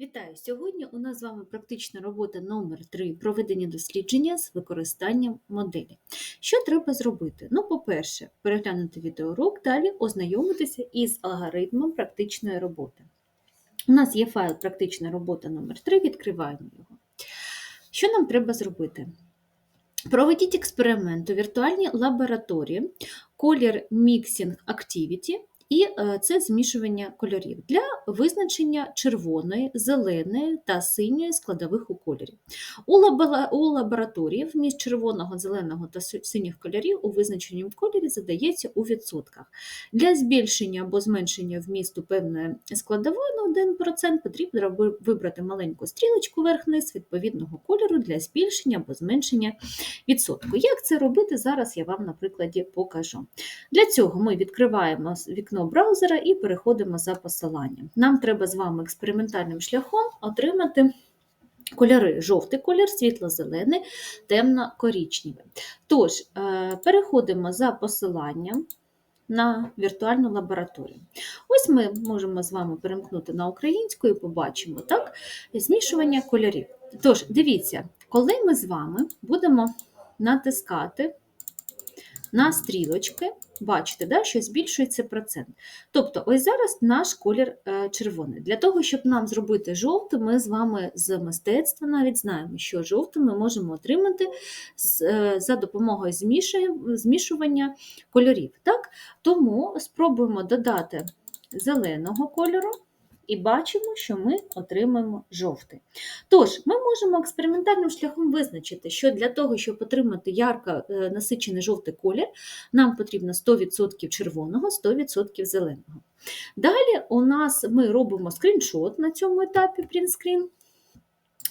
Вітаю! Сьогодні у нас з вами практична робота номер 3 проведення дослідження з використанням моделі. Що треба зробити? Ну, по-перше, переглянути відеоурок, далі ознайомитися із алгоритмом практичної роботи. У нас є файл практична робота номер 3 відкриваємо його. Що нам треба зробити? Проведіть експеримент у віртуальній лабораторії колір Mixing Activity і е, це змішування кольорів для визначення червоної, зеленої та синьої складових у кольорі. У, лабораторії вміст червоного, зеленого та синіх кольорів у визначенні кольорі задається у відсотках. Для збільшення або зменшення вмісту певної складової на 1% потрібно вибрати маленьку стрілочку вверх-вниз відповідного кольору для збільшення або зменшення відсотку. Як це робити, зараз я вам на прикладі покажу. Для цього ми відкриваємо с- вікно браузера і переходимо за посиланням. Нам треба з вами експериментальним шляхом отримати кольори: жовтий колір, світло-зелений, темно-корічневий. Тож, е, переходимо за посиланням. На віртуальну лабораторію. Ось ми можемо з вами перемкнути на українську і побачимо так, змішування кольорів. Тож, дивіться, коли ми з вами будемо натискати на стрілочки, бачите, да, що збільшується процент. Тобто, ось зараз наш колір е, червоний. Для того, щоб нам зробити жовтий, ми з вами з мистецтва навіть знаємо, що жовтий ми можемо отримати е, за допомогою змішування кольорів. Так? Тому спробуємо додати зеленого кольору. І бачимо, що ми отримаємо жовтий. Тож, ми можемо експериментальним шляхом визначити, що для того, щоб отримати ярко е, насичений жовтий колір, нам потрібно 100% червоного, 100% зеленого. Далі у нас ми робимо скріншот на цьому етапі принтскрін.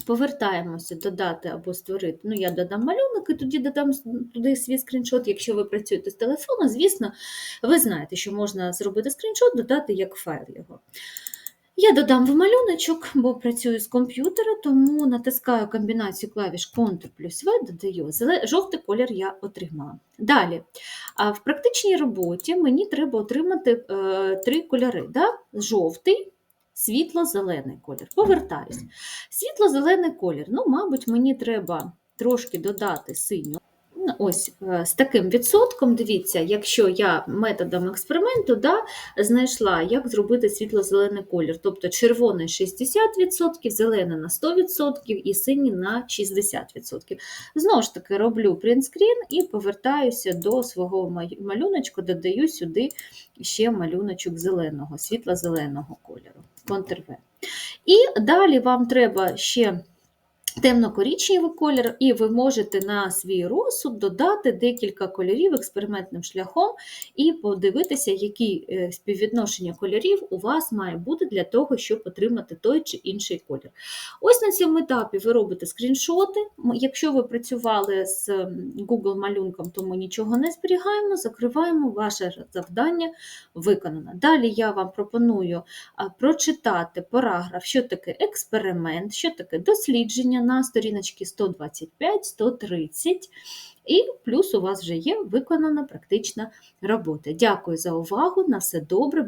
Повертаємося додати або створити. Ну, я додам малюнок і тоді додам туди свій скріншот. Якщо ви працюєте з телефону, звісно, ви знаєте, що можна зробити скріншот, додати як файл його. Я додам в малюночок, бо працюю з комп'ютера, тому натискаю комбінацію клавіш Ctrl плюс V, додаю жовтий колір я отримала. Далі, в практичній роботі мені треба отримати е, три кольори: да? жовтий, світло-зелений колір. Повертаюсь. Світло-зелений колір. Ну, мабуть, мені треба трошки додати синю. Ось е, з таким відсотком, дивіться, якщо я методом експерименту да, знайшла, як зробити світло-зелений колір, тобто червоний 60%, зелений на 100% і синій на 60%. Знову ж таки, роблю принтскрін і повертаюся до свого малюночку, додаю сюди ще малюночок зеленого, світло-зеленого кольору, Ctrl-V. І далі вам треба ще темно-коричневий колір, і ви можете на свій розсуд додати декілька кольорів експериментним шляхом і подивитися, які е, співвідношення кольорів у вас має бути для того, щоб отримати той чи інший колір. Ось на цьому етапі ви робите скріншоти. Якщо ви працювали з Google малюнком, то ми нічого не зберігаємо, закриваємо ваше завдання виконано. Далі я вам пропоную прочитати параграф, що таке експеримент, що таке дослідження на сторіночці 125-130. І плюс у вас вже є виконана практична робота. Дякую за увагу. На все добре.